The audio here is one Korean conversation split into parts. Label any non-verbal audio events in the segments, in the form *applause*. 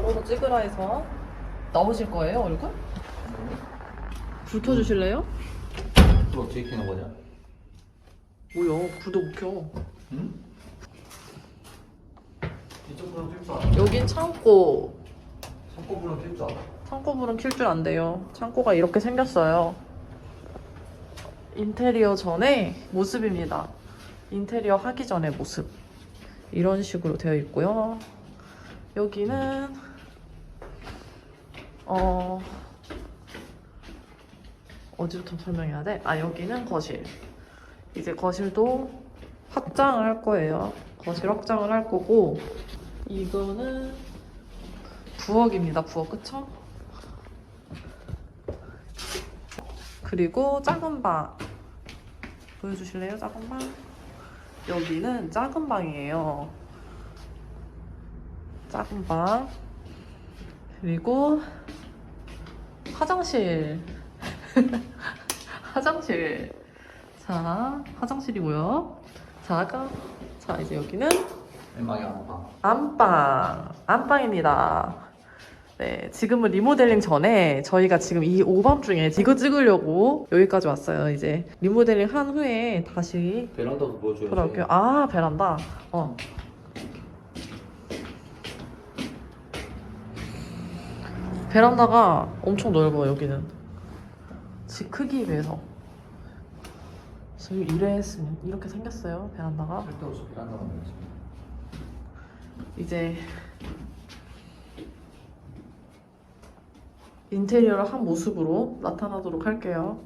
광고도 찍으라 해서 나오실 거예요 얼굴? 불 켜주실래요? 또 어떻게 키는 거냐? 뭐야 불도 못 켜. 응? 이쪽으로 킬줄 알아. 여긴 창고. 손꼽으로 킬줄 알아. 창고 불은 킬 줄 안 돼요. 창고가 이렇게 생겼어요. 인테리어 전에 모습입니다. 인테리어 하기 전의 모습. 이런 식으로 되어 있고요. 여기는 어 어디부터 설명해야 돼? 아 여기는 거실. 이제 거실도 확장을 할 거예요. 거실 확장을 할 거고 이거는 부엌입니다. 부엌 그쵸? 그리고 작은 방 보여주실래요? 작은 방 여기는 작은 방이에요 작은 방 그리고 화장실 *laughs* 화장실 자 화장실이고요 자 아까 자 이제 여기는 엠방이 안 봐. 안방 안방입니다 네, 지금은 리모델링 전에 저희가 지금 이 오밤중에 이거 찍으려고 여기까지 왔어요. 이제 리모델링 한 후에 다시 베란다도 보여줘야지. 돌아올게요. 아, 베란다. 어. 베란다가 엄청 넓어요, 여기는. 집 크기에 비해서. 지금 이랬으면 이렇게 생겼어요, 베란다가. 쓸데없이 베란다가 뭐지? 이제 인테리어를 한 모습으로 나타나도록 할게요.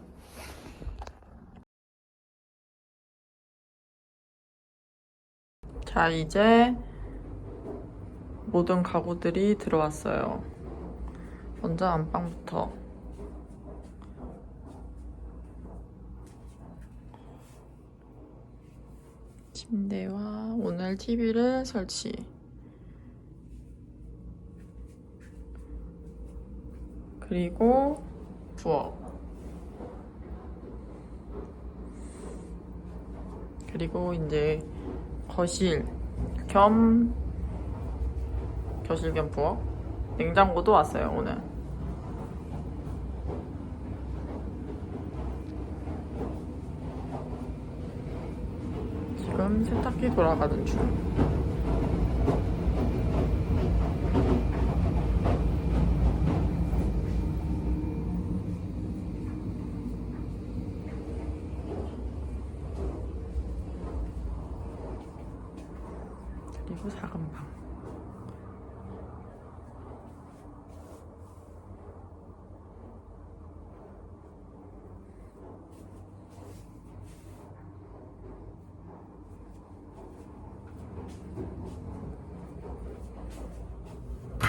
자, 이제 모든 가구들이 들어왔어요. 먼저 안방부터. 침대와 오늘 TV를 설치. 그리고 부엌 그리고 이제 거실 겸 거실 겸 부엌 냉장고도 왔어요 오늘 지금 세탁기 돌아가는 중 그리고 작은 방.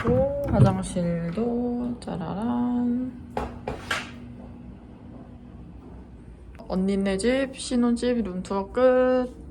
또 화장실도 짜라란. 언니네 집, 신혼집 룸투어 끝.